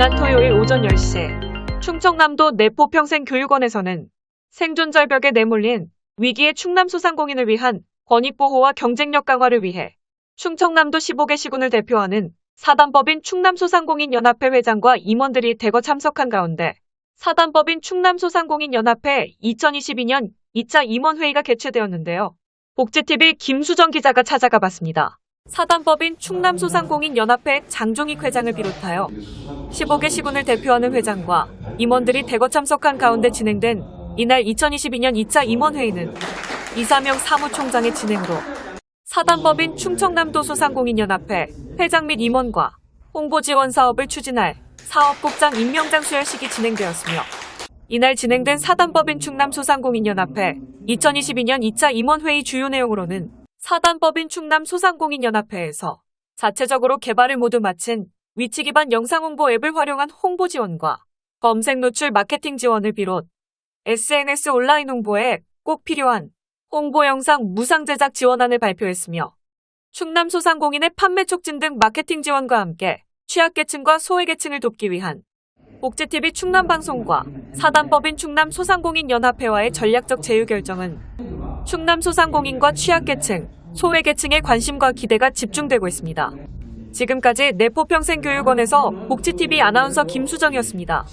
지난 토요일 오전 10시 충청남도 내포 평생교육원에서는 생존 절벽에 내몰린 위기의 충남 소상공인을 위한 권익보호와 경쟁력 강화를 위해 충청남도 15개 시군을 대표하는 사단법인 충남소상공인연합회 회장과 임원들이 대거 참석한 가운데 사단법인 충남소상공인연합회 2022년 2차 임원회의가 개최되었는데요. 복지TV 김수정 기자가 찾아가 봤습니다. 사단법인 충남소상공인연합회 장종익 회장을 비롯하여 15개 시군을 대표하는 회장과 임원들이 대거 참석한 가운데 진행된 이날 2022년 2차 임원회의는 이사명 사무총장의 진행으로 사단법인 충청남도 소상공인연합회 회장 및 임원과 홍보 지원 사업을 추진할 사업국장 임명장 수여식이 진행되었으며 이날 진행된 사단법인 충남 소상공인연합회 2022년 2차 임원회의 주요 내용으로는 사단법인 충남 소상공인연합회에서 자체적으로 개발을 모두 마친 위치 기반 영상 홍보 앱을 활용한 홍보 지원과 검색 노출 마케팅 지원을 비롯 SNS 온라인 홍보에 꼭 필요한 홍보 영상 무상 제작 지원안을 발표했으며 충남 소상공인의 판매 촉진 등 마케팅 지원과 함께 취약계층과 소외계층을 돕기 위한 복지TV 충남방송과 사단법인 충남 소상공인연합회와의 전략적 제휴 결정은 충남 소상공인과 취약계층, 소외계층의 관심과 기대가 집중되고 있습니다. 지금까지 내포평생교육원에서 복지TV 아나운서 김수정이었습니다.